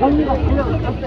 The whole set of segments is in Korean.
언니가 그냥 갔어요.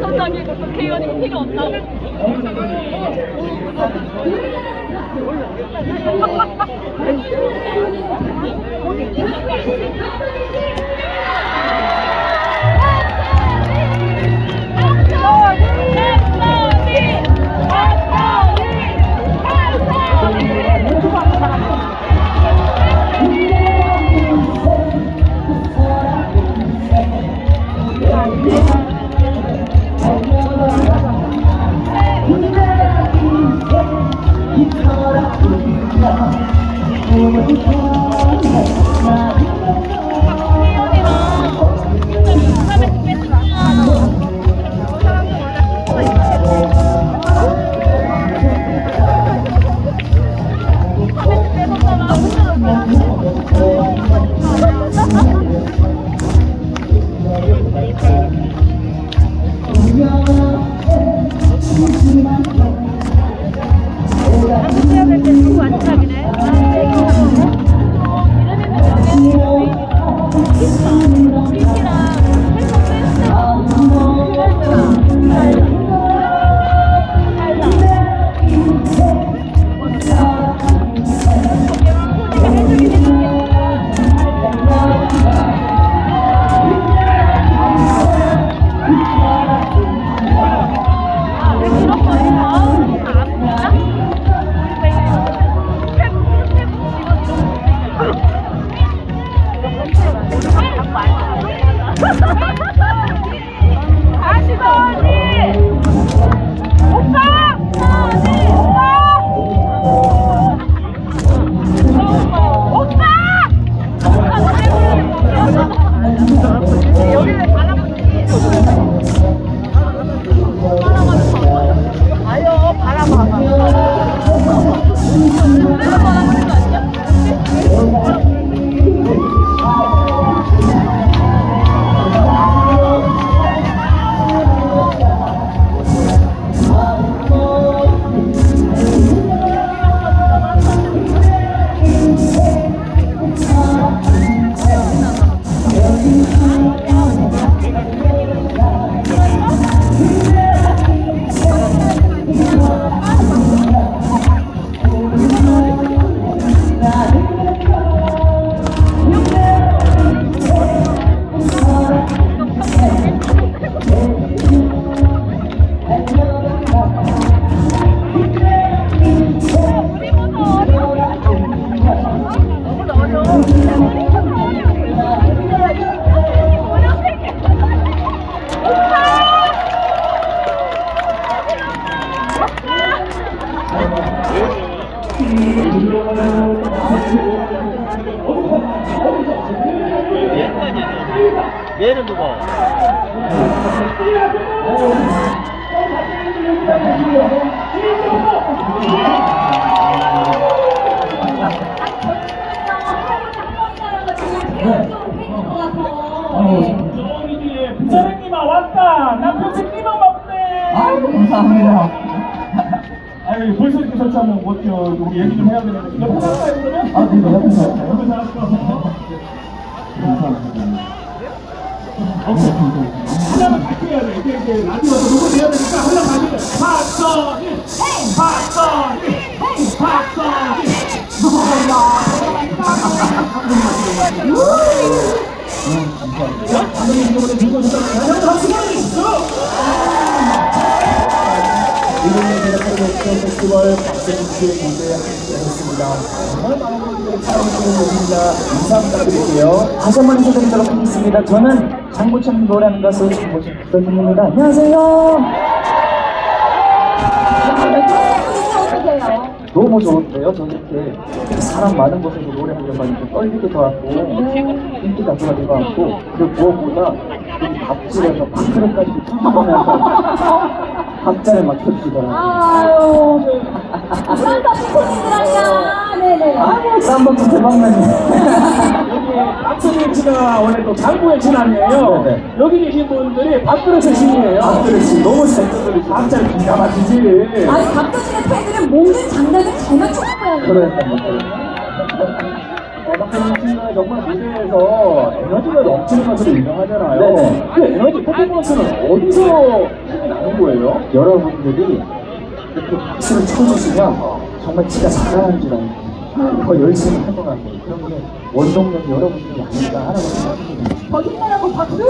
갑자기 그 국회의원이 피가 없다고? 다 Thank you. 얘는 누가? 부사장님아 왔다. 나 부사장님아 왔네. 아이고 감사합니다. 아유 벌써 이렇게 설치하면? 우리 얘기 좀 해야 되는데 이거 편할까요 그러면? 아, 네, 옆에서. 옆에서 할까? 감사합니다. 오케이. 하나만 갈게요. 해야 돼. 이게 이제 라디오에서 녹음 해야 되니까 하려고 하시면 박선희, 박선희, 박선희. 자, 감독님 이번에 오셨다면 다시 한번 박수 보내주시죠. 제작하는 옥션 페스티벌 박세준 씨의 무대에 함께했습니다. 정말 많은 분들이 사랑해주는 곡입니다. 인사 부탁드릴게요. 다시 한 번 인사드리도록 하겠습니다. 저는 장보천 노래하는 가수 장보천 박선입니다. 안녕하세요. 너무 좋은데요. 저는 이렇게 사람 많은 곳에서 노래하려고 하니까 떨리기도 하고 인기 가수가 되고 하고 그리고 무엇보다 밥집에서 밥그릇까지 뜯어보면서 박자를 맞춰주시더라고요. 아유, 쌈밥 시코님들아니야. 네네. 아, 쌈밥도 박선희 씨가 원래 또 장구의 신앙이에요. 네네. 여기 계신 분들이 밥그릇의 신이에요. 밥그릇이 너무 잘 뜯어주시고 박자를 기가 막히지. 아니, 박도진의 팬들은 모든 장단을 잘 맞추는 거예요. 박선희 씨가 정말 무대에서 에너지가 넘치는 것으로 유명하잖아요. 네네. 그 에너지 퍼포먼스는 어디서 거예요? 여러분들이 이렇게 박수를 쳐주시면 정말 지가 잘하는 줄 알고 더 열심히 할 것 같고 그런 게 원동력이 여러분들이 아닐까 하라고 생각합니다. 거짓말하고 박수!